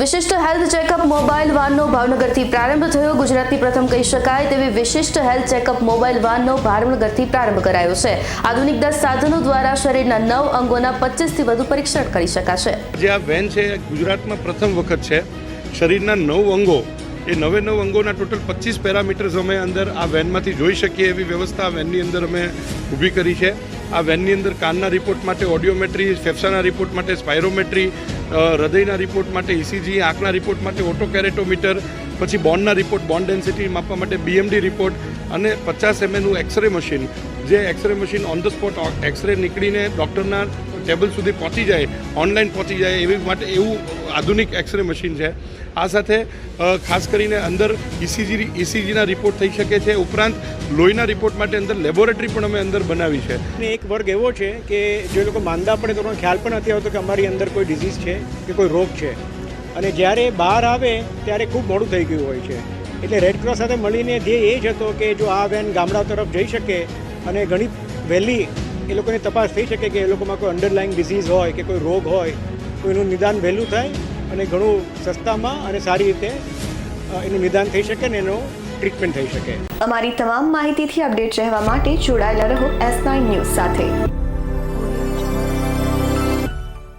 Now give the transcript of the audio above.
વિશિષ્ટ health checkup mobile વાનનો ભાવનગરથી પ્રારંભ થયો. ગુજરાતની પ્રથમ કહી શકાય તેવી વિશિષ્ટ હેલ્થ ચેકઅપ મોબાઈલ વાનનો ભાવનગરથી પ્રારંભ કરાયો છે. આધુનિક દસ સાધનો દ્વારા શરીરના નવ અંગોના પચીસથી વધુ પરીક્ષણ કરી શકાશે. જે આ વેન છે ગુજરાતમાં પ્રથમ વખત છે. શરીરના નવ અંગો એ નવે નવ અંગોના ટોટલ પચીસ પેરામીટર્સ અમે અંદર આ વેનમાંથી જોઈ શકીએ એવી વ્યવસ્થા વેનની અંદર અમે ઊભી કરી છે. આ વેનની અંદર કાનના રિપોર્ટ માટે ઓડિયોમેટ્રી, ફેફસાના રિપોર્ટ માટે સ્પાયરોમેટ્રી હૃદયના રિપોર્ટ માટે ઇસીજી, આંખના રિપોર્ટ માટે ઓટોકેરેટોમીટર, પછી બોન્ડના રિપોર્ટ બોન્ડ ડેન્સિટી માપવા માટે બીએમડી રિપોર્ટ અને પચાસ એમએનું એક્સરે મશીન. જે x-ray machine on the spot x-ray નીકળીને ડૉક્ટરના ટેબલ સુધી પહોંચી જાય, ઓનલાઈન પહોંચી જાય એવી માટે એવું આધુનિક એક્સરે મશીન છે. આ સાથે ખાસ કરીને અંદર ઇસીજી ઇસીજીના રિપોર્ટ થઈ શકે છે. ઉપરાંત, લોહીના રિપોર્ટ માટે અંદર લેબોરેટરી પણ અમે અંદર બનાવી છે. અને એક વર્ગ એવો છે કે જે લોકો માંદા પડે તો ખ્યાલ પણ નથી આવતો કે અમારી અંદર કોઈ ડિઝીઝ છે કે કોઈ રોગ છે. અને જ્યારે બહાર આવે, ત્યારે ખૂબ મોડું થઈ ગયું હોય છે. એટલે રેડ ક્રોસ સાથે મળીને ધ્યેય એ જ હતો કે જો આ વેન ગામડા તરફ જઈ શકે અને ઘણી વહેલી એ લોકોની તપાસ થઈ શકે કે એ લોકોમાં કોઈ અંડરલાઇંગ ડિઝીઝ હોય કે કોઈ રોગ હોય તો એનું નિદાન વહેલું થાય અને ઘણું સસ્તામાં અને સારી રીતે એનું નિદાન થઈ શકે ને એનું ટ્રીટમેન્ટ થઈ શકે. અમારી તમામ માહિતીથી અપડેટ રહેવા માટે જોડાયેલા રહો એસ નાઇન ન્યૂઝ સાથે.